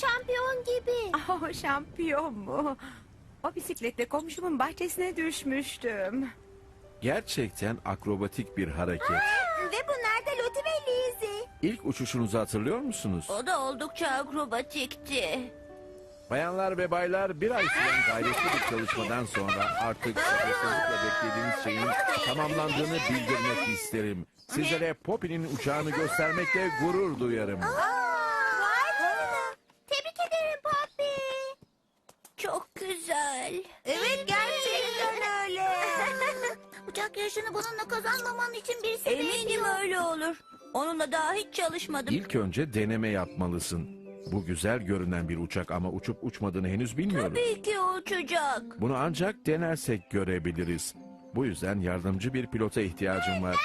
şampiyon gibi. Oh şampiyon mu? O bisikletle komşumun bahçesine düşmüştüm. Gerçekten akrobatik bir hareket. Ve bunlar da Loti ve Lizzie. İlk uçuşunuzu hatırlıyor musunuz? O da oldukça akrobatikti. Bayanlar ve baylar bir ay süren gayretli bir çalışmadan sonra artık sabırsızlıkla beklediğiniz şeyin tamamlandığını bildirmek isterim. Sizlere Poppy'nin uçağını göstermekle gurur duyarım. Vay canına. Tebrik ederim Poppy. Çok güzel. Evet gerçekten öyle. Uçak yarışını bununla kazanmaman için birisi Eminim öyle olur. Onunla daha hiç çalışmadım. İlk önce deneme yapmalısın. Bu güzel görünen bir uçak ama uçup uçmadığını henüz bilmiyoruz. Tabii ki uçacak. Bunu ancak denersek görebiliriz. Bu yüzden yardımcı bir pilota ihtiyacım var.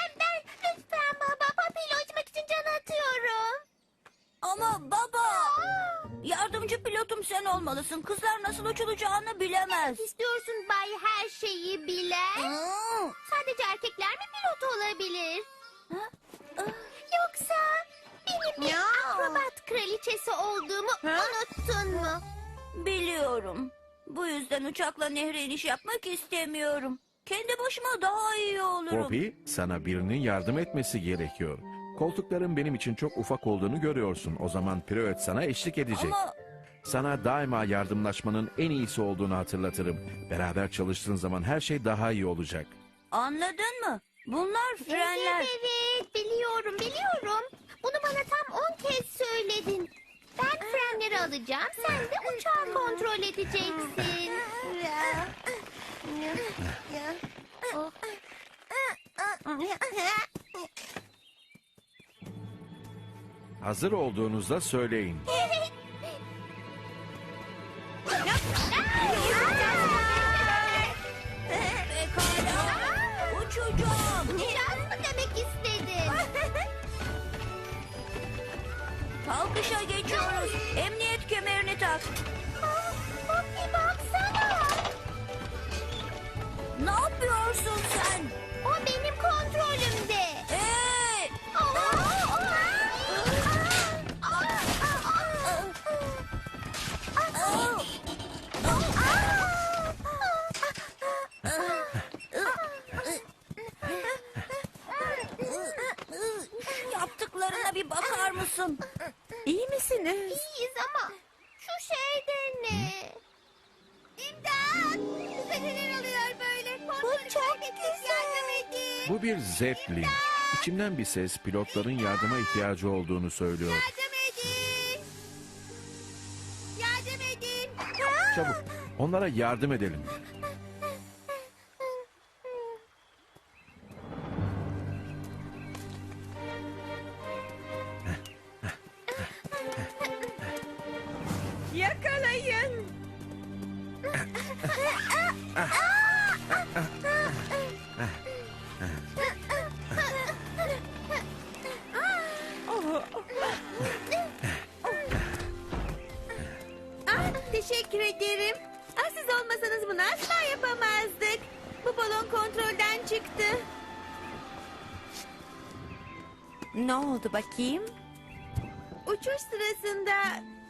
Olmalısın. Kızlar nasıl uçulacağını bilemez. İstiyorsun Bay her şeyi bilen. Aa, Sadece erkekler mi pilot olabilir? Yoksa benim bir akrobat kraliçesi olduğumu unuttun mu? Biliyorum. Bu yüzden uçakla nehre iniş yapmak istemiyorum. Kendi başıma daha iyi olurum. Poppy, sana birinin yardım etmesi gerekiyor. Koltukların benim için çok ufak olduğunu görüyorsun. O zaman piruet sana eşlik edecek. Ama Sana daima yardımlaşmanın en iyisi olduğunu hatırlatırım. Beraber çalıştığın zaman her şey daha iyi olacak. anladın mı? Bunlar frenler. Evet evet biliyorum biliyorum. Bunu bana tam 10 kez söyledin. Ben frenleri alacağım sen de uçağı kontrol edeceksin. Hazır olduğunuzda söyleyin. Yaptıklarına bir bakar mısın? İyi misiniz? İyiyiz ama şu şey de ne? İmdat! Bize neler oluyor böyle? Bu çok güzel. Bu bir zeppelin. İçimden bir ses pilotların yardıma ihtiyacı olduğunu söylüyor. Çabuk onlara yardım edelim. Yakalayın. Ne oldu bakayım? Uçuş sırasında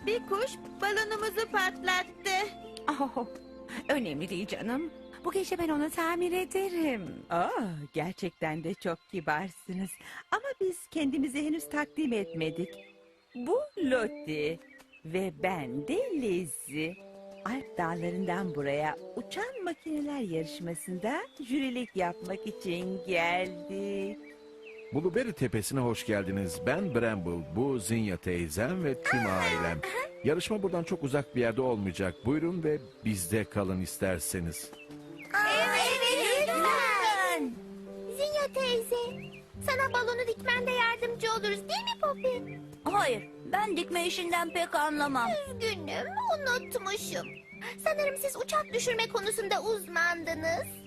bir kuş balonumuzu patlattı. Oh, önemli değil canım. Bu gece ben onu tamir ederim. Aa, gerçekten de çok kibarsınız. Ama biz kendimizi henüz takdim etmedik. Bu Lottie ve ben de Lizzie. Alp dağlarından buraya uçan makineler yarışmasında jürilik yapmak için geldik. Blueberry Tepesi'ne hoş geldiniz. Ben Bramble, bu Zinya teyzem ve tüm ailem. Yarışma buradan çok uzak bir yerde olmayacak. Buyurun ve bizde kalın isterseniz. Evet, lütfen. Zinya teyze, sana balonu dikmende yardımcı oluruz değil mi Poppy? Hayır, ben dikme işinden pek anlamam. Üzgünüm, unutmuşum. Sanırım siz uçak düşürme konusunda uzmandınız.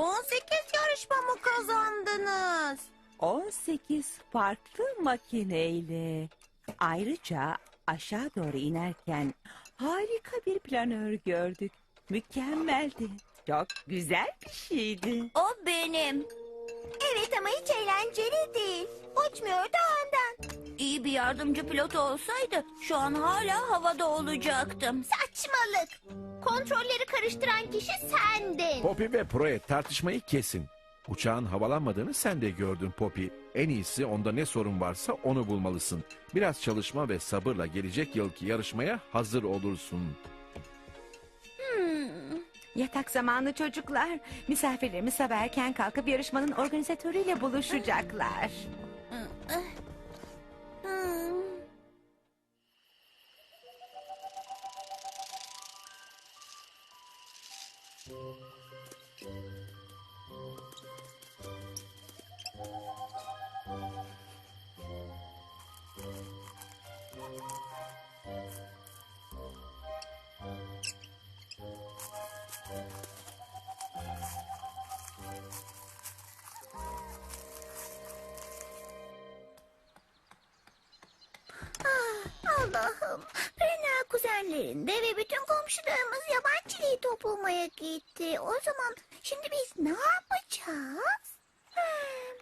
On sekiz yarışma mı kazandınız? 18 farklı makineyle. Ayrıca aşağı doğru inerken harika bir planör gördük. Mükemmeldi. Çok güzel bir şeydi. O benim. Evet ama hiç eğlenceli değil. Uçmuyor da. İyi bir yardımcı pilot olsaydı şu an hala havada olacaktım. Saçmalık. Kontrolleri karıştıran kişi sendin. Poppy ve Proet tartışmayı kesin. Uçağın havalanmadığını sen de gördün Poppy. En iyisi onda ne sorun varsa onu bulmalısın. Biraz çalışma ve sabırla gelecek yılki yarışmaya hazır olursun. Yatak zamanı çocuklar. Misafirlerimiz sabah erken kalkıp yarışmanın organizatörüyle buluşacaklar. Allah'ım. Rena kuzenlerinde ve bütün komşularımız yaban çileği toplamaya gitti. O zaman şimdi biz ne yapacağız? Hmm,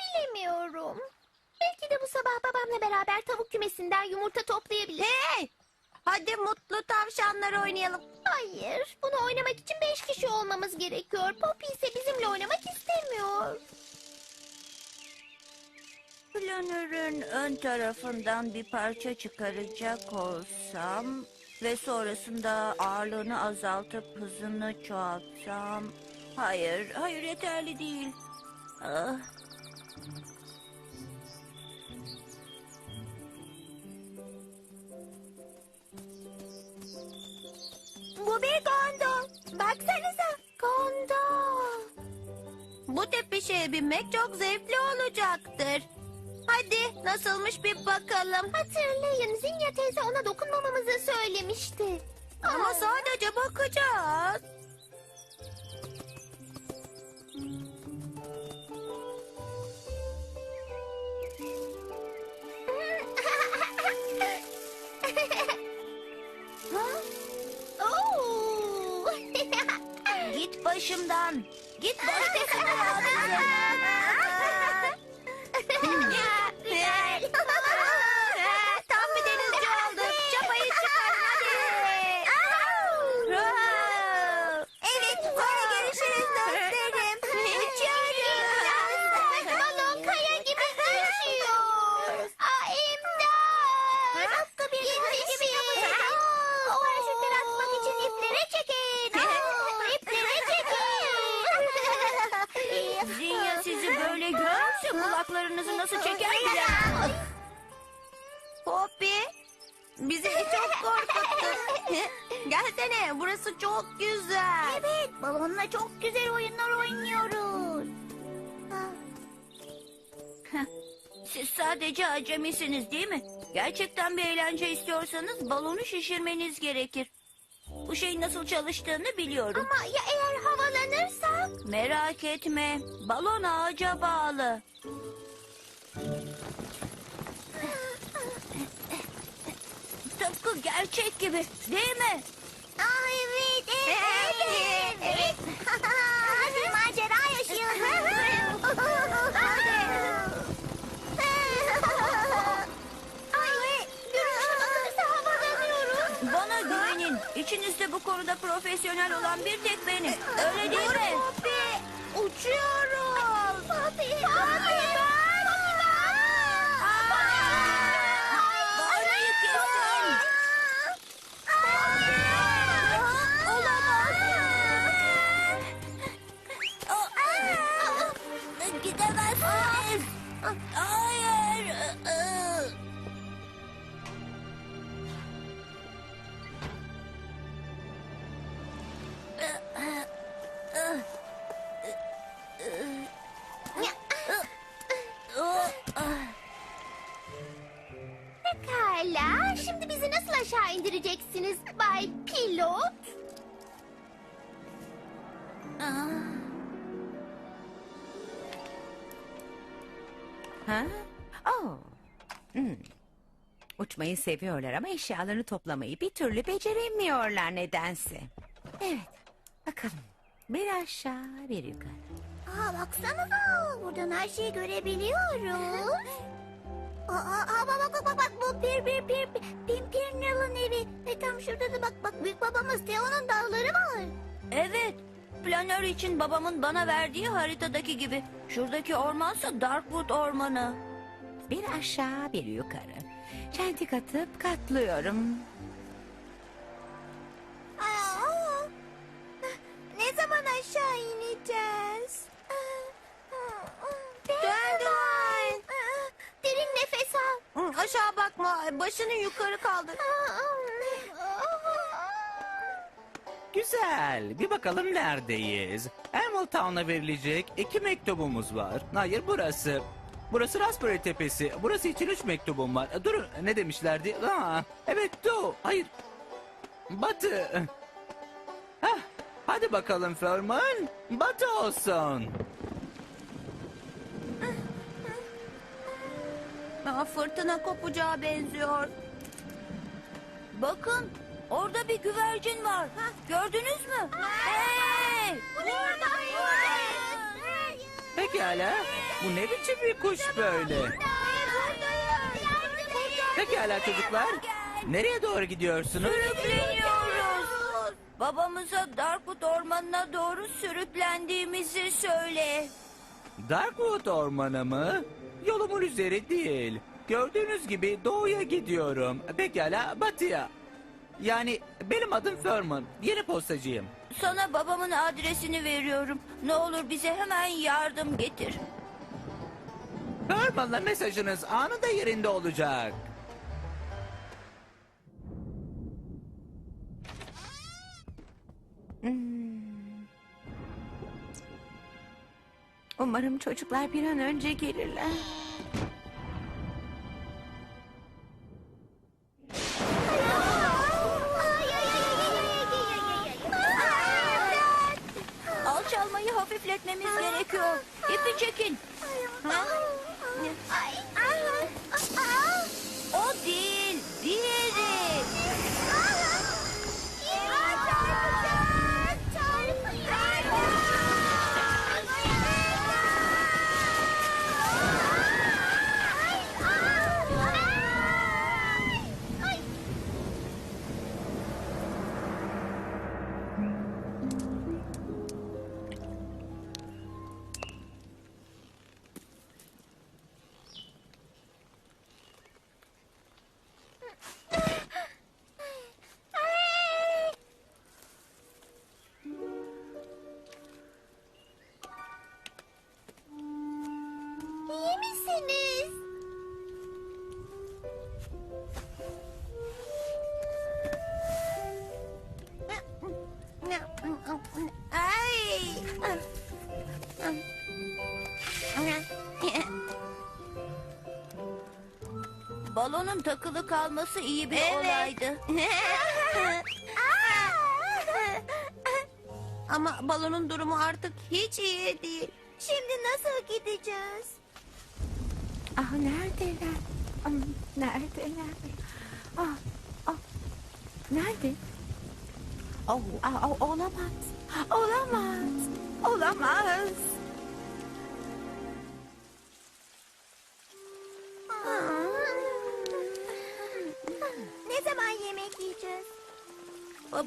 bilemiyorum. Belki de bu sabah babamla beraber tavuk kümesinden yumurta toplayabiliriz. Hey! Hadi mutlu tavşanlar oynayalım. Hayır, bunu oynamak için beş kişi olmamız gerekiyor. Poppy ise bizimle oynamak istemiyor. Planörün ön tarafından bir parça çıkaracak olsam ve sonrasında ağırlığını azaltıp hızını çoğaltsam... Hayır, hayır yeterli değil. Ah. Bu bir gondol. Baksanıza. Gondol. Bu tepişeye binmek çok zevkli olacaktır. Hadi nasılmış bir bakalım. Hatırlayın Zinya teyze ona dokunmamamızı söylemişti. Ama sadece bakacağız. Başımdan. Git Sadece acemisiniz değil mi? Gerçekten bir eğlence istiyorsanız balonu şişirmeniz gerekir. Bu şeyin nasıl çalıştığını biliyorum. Ama ya eğer havalanırsak? Merak etme. Balon ağaca bağlı. Tıpkı gerçek gibi değil mi? Evet, evet, evet. evet. Bu konuda profesyonel olan bir tek benim. Öyle değil mi? Uçuyoruz. Poppy, Poppy. Uçmayı seviyorlar ama eşyalarını toplamayı bir türlü beceremiyorlar nedense. Evet, bakalım. Bir aşağı bir yukarı. Aa baksanıza buradan her şeyi görebiliyoruz. Aa, aa bak bak bak bak bu pir pir pir pir pir Nal'ın evi. Ve tam şurada da bak bak büyük babamız Theo'nun dağları var. Evet. Planör için babamın bana verdiği haritadaki gibi. Şuradaki ormansa Darkwood ormanı. Bir aşağı bir yukarı. Çentik atıp katlıyorum. Aa, ne zaman aşağı ineceğiz? Dandelion. Derin nefes al. Aşağı bakma. Başını yukarı kaldır. Güzel. Bir bakalım neredeyiz. Town'a verilecek iki mektubumuz var. Hayır burası. Burası Raspberry Tepesi. Burası için üç mektubum var. Durun ne demişlerdi? Aa, evet Doğu. Hayır. Batı. Hah, hadi bakalım Furman. Batı olsun. Aa, fırtına kopacağı benziyor. Bakın orada bir güvercin var. Gördünüz mü? Hey! Pekala. Bu ne biçim bir kuş böyle? Pekala çocuklar. Nereye doğru gidiyorsunuz? Sürükleniyoruz. Babamıza Darkwood ormanına doğru sürüklendiğimizi söyle. Darkwood ormanı mı? Yolumun üzeri değil. Gördüğünüz gibi doğuya gidiyorum. Pekala batıya. Yani benim adım Furman. Yeni postacıyım. Sana babamın adresini veriyorum. Ne olur bize hemen yardım getir. Furman'la mesajınız anında yerinde olacak. Umarım çocuklar bir an önce gelirler. Balonun takılı kalması iyi bir Evet. olaydı. Ama balonun durumu artık hiç iyi değil. Şimdi nasıl gideceğiz? Ah neredeler? Ah, Neredeler? Ah, ah. Nerede? Oh, ah, oh, olamaz. Olamaz. Olamaz.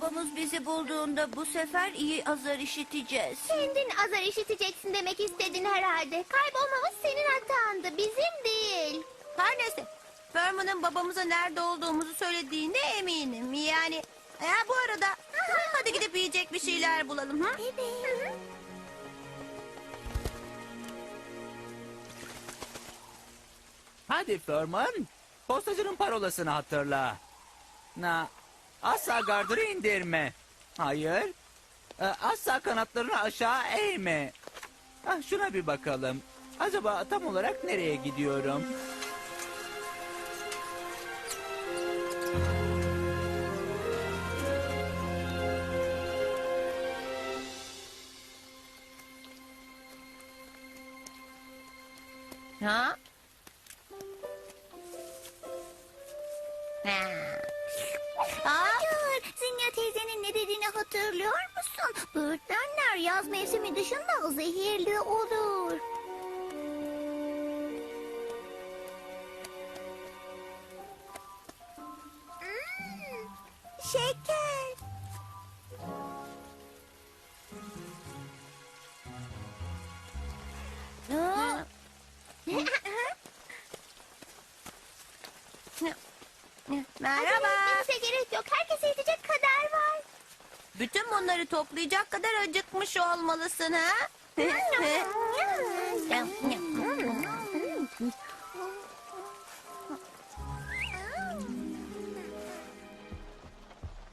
Babamız bizi bulduğunda bu sefer iyi azar işiteceğiz. Kendin azar işiteceksin demek istedin herhalde. Kaybolmamız senin hatandı, bizim değil. Her neyse. Furman'ın babamıza nerede olduğumuzu söylediğine eminim. Yani eğer bu arada hadi gidip yiyecek bir şeyler bulalım. Hı? Evet. Hadi Furman. Postacının parolasını hatırla. Na, asla gardırı indirme. Hayır. E, asla kanatlarını aşağı eğme. Ah, şuna bir bakalım. Acaba tam olarak nereye gidiyorum? Ha? Hayır, Zinya teyzenin ne dediğini hatırlıyor musun? Böğürtlenler yaz mevsimi dışında zehirli olur. Toplayacak kadar acıkmış olmalısın ha?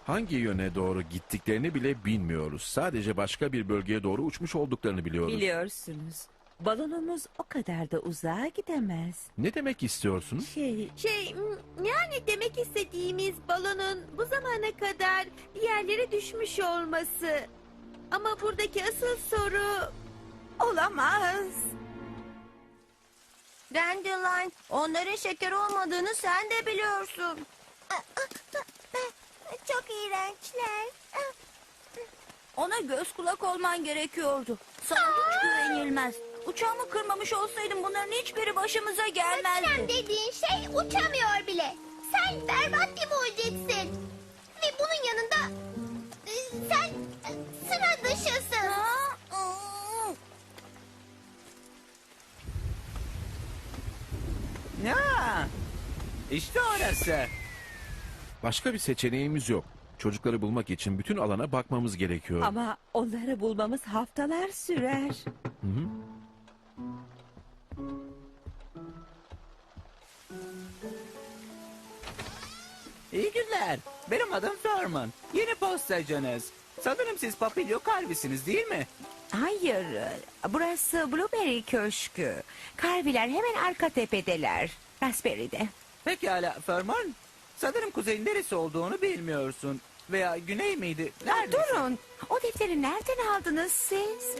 Hangi yöne doğru gittiklerini bile bilmiyoruz. Sadece başka bir bölgeye doğru uçmuş olduklarını biliyoruz. Biliyorsunuz. Balonumuz o kadar da uzağa gidemez. Ne demek istiyorsunuz? Şey, Şey m, yani demek istediğimiz balonun bu zamana kadar bir yerlere düşmüş olması. Ama buradaki asıl soru olamaz. Dandelion, onların şeker olmadığını sen de biliyorsun. Çok iğrençler. Ona göz kulak olman gerekiyordu. Sana hiç güvenilmez. Uçağımı kırmamış olsaydım bunların hiçbiri başımıza Sen gelmezdi. dediğin şey uçamıyor bile. Sen berbat bir mucitsin. Ve bunun yanında Ya, işte orası. Başka bir seçeneğimiz yok. Çocukları bulmak için bütün alana bakmamız gerekiyor. ama onları bulmamız haftalar sürer. İyi günler. Benim adım Thurman. Yeni postacınız. Sanırım siz Papilio Kalbisiniz değil mi? Hayır, burası Blueberry Köşkü. Karviler hemen arka tepedeler. Raspberry'de. Pekala Thurman. Sanırım kuzeyin neresi olduğunu bilmiyorsun. Veya güney miydi? Nerede? durun, o defteri nereden aldınız siz?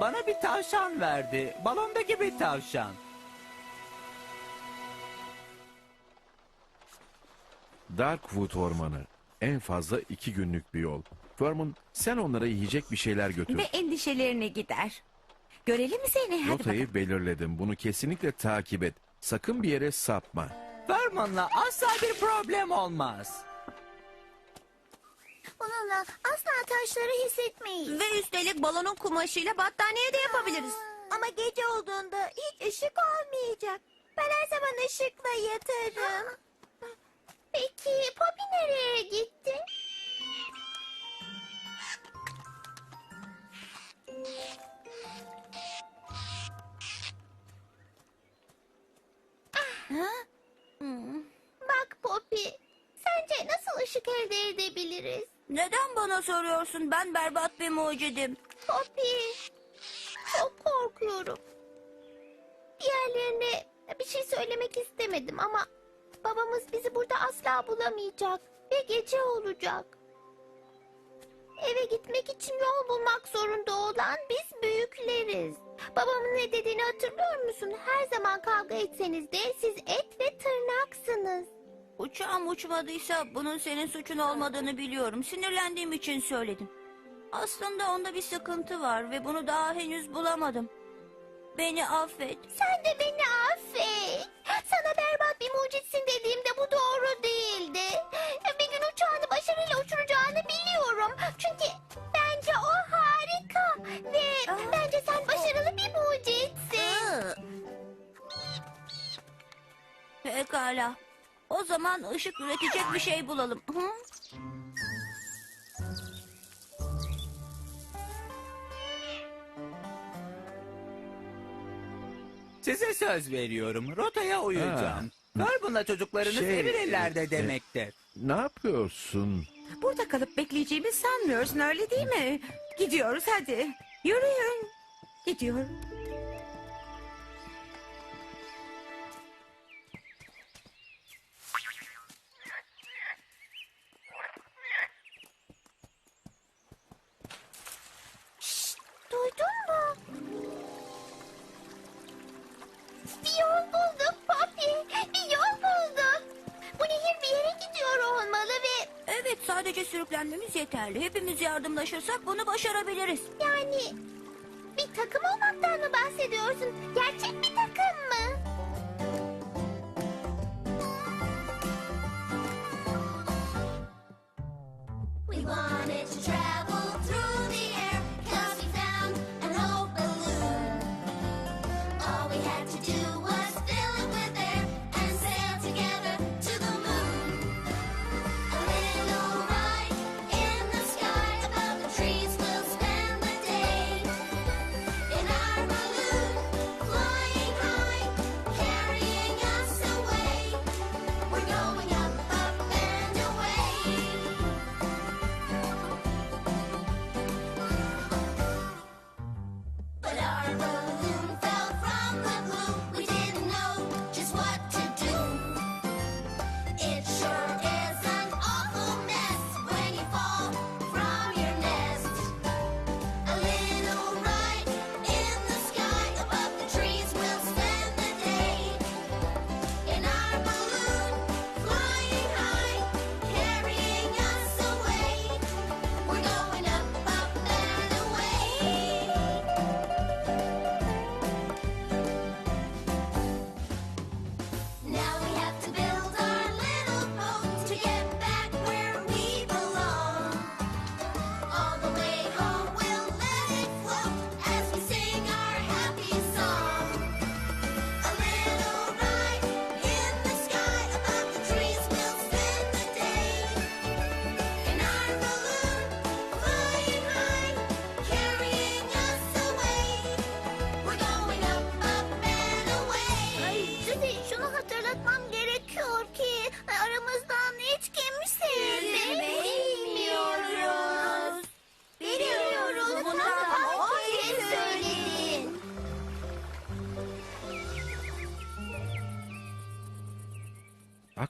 Bana bir tavşan verdi. Balondaki bir tavşan. Darkwood Ormanı. En fazla iki günlük bir yol. Furman sen onlara yiyecek bir şeyler götür. Ve endişelerini gider. Görelim mi seni? Hadi bakalım. Rotayı belirledim. Bunu kesinlikle takip et. Sakın bir yere sapma. Thurman'la asla bir problem olmaz. Onunla asla taşları hissetmeyiz. Ve üstelik balonun kumaşıyla battaniye de yapabiliriz. Ama gece olduğunda hiç ışık olmayacak. Ben her zaman ışıkla yatarım. Peki Poppy nereye gitti? Bak Poppy, sence nasıl ışık elde edebiliriz? Neden bana soruyorsun? Ben berbat bir mucidim. Poppy, çok korkuyorum. Diğerlerine bir şey söylemek istemedim ama babamız bizi burada asla bulamayacak ve gece olacak. Eve gitmek için yol bulmak zorunda olan biz büyükleriz. Babamın ne dediğini hatırlıyor musun? Her zaman kavga etseniz de siz et ve tırnaksınız. Uçağım uçmadıysa bunun senin suçun olmadığını biliyorum. Sinirlendiğim için söyledim. Aslında onda bir sıkıntı var ve bunu daha henüz bulamadım. Beni affet. Sen de beni affet. Sana berbat bir mucitsin dediğimde bu doğru değildi. Uçağını başarıyla uçuracağını biliyorum. Çünkü bence o harika. Ve bence sen başarılı bir mucitsin. Pekala. O zaman ışık üretecek bir şey bulalım. Hı? Size söz veriyorum. Rotaya uyacağım. Thurman'la çocuklarınız Şey, emin ellerde e, demektir. Ne yapıyorsun? Burada kalıp bekleyeceğimi sanmıyorsun öyle değil mi? Gidiyoruz hadi. Yürüyün. Gidiyorum. Sürüklenmemiz yeterli. Hepimiz yardımlaşırsak bunu başarabiliriz. Yani bir takım olmaktan mı bahsediyorsun? Gerçek bir takım mı? We wanted to travel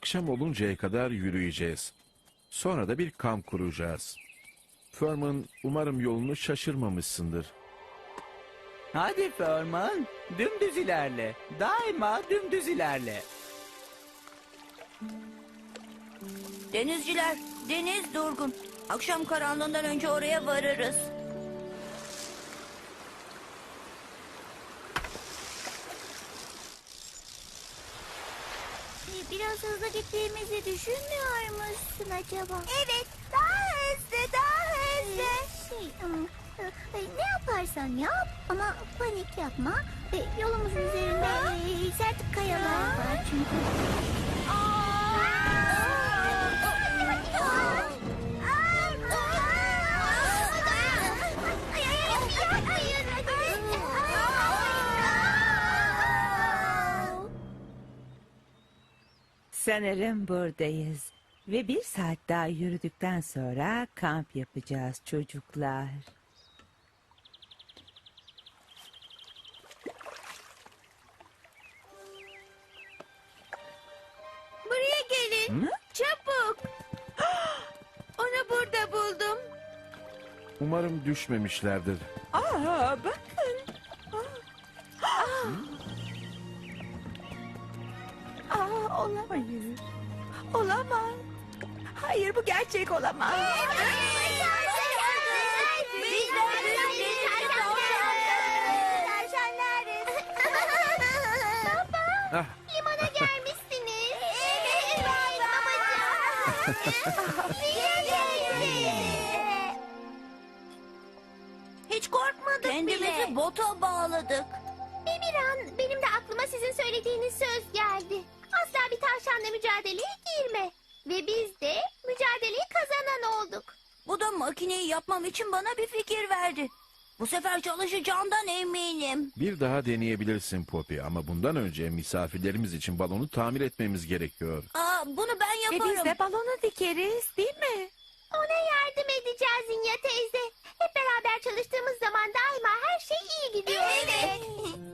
Akşam oluncaya kadar yürüyeceğiz. Sonra da bir kamp kuracağız. Furman umarım yolunu şaşırmamışsındır. Hadi Furman, dümdüz ilerle. Daima dümdüz ilerle. Denizciler, deniz durgun. Akşam karanlığından önce oraya varırız. Biraz hızlı gittiğimizi düşünmüyor musun acaba? Evet, daha hızlı, daha hızlı. Şey, ım, e, ne yaparsan yap ama panik yapma. E, Yolumuzun üzerinde e, sert kayalar var çünkü. Sanırım buradayız. Ve bir saat daha yürüdükten sonra kamp yapacağız çocuklar. Buraya gelin. Çabuk. Onu burada buldum. Umarım düşmemişlerdir. Aa bakın. Aa olamayız. Olamaz. Hayır bu gerçek olamaz. Ah, Limana gelmişsiniz. Evet babacığım. Hiç korkmadık Kendimizi bile. bota bağladık. Emirhan, benim de aklıma sizin söylediğiniz söz geldi. Tavşanla mücadeleye girme. Ve biz de mücadeleyi kazanan olduk. Bu da makineyi yapmam için bana bir fikir verdi. Bu sefer çalışacağından eminim. bir daha deneyebilirsin Poppy ama bundan önce misafirlerimiz için balonu tamir etmemiz gerekiyor. Aa, bunu ben Ve yaparım. biz de balonu dikeriz değil mi? Ona yardım edeceğiz Zinya teyze. Hep beraber çalıştığımız zaman daima her şey iyi gidiyor. Evet.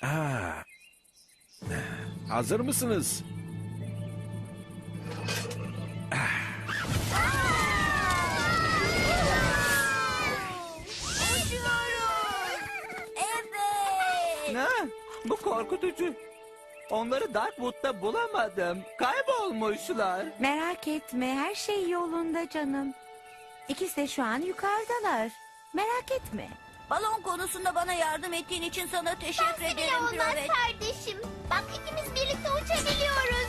Ha. Hazır mısınız? Evet. Ne? Bu korkutucu. Onları Darkwood'da bulamadım. Kaybolmuşlar. Merak etme her şey yolunda canım. İkisi de şu an yukarıdalar. Merak etme. Balon konusunda bana yardım ettiğin için sana teşekkür Seninle ederim olmaz Pirovet. kardeşim. Bak ikimiz birlikte uçabiliyoruz.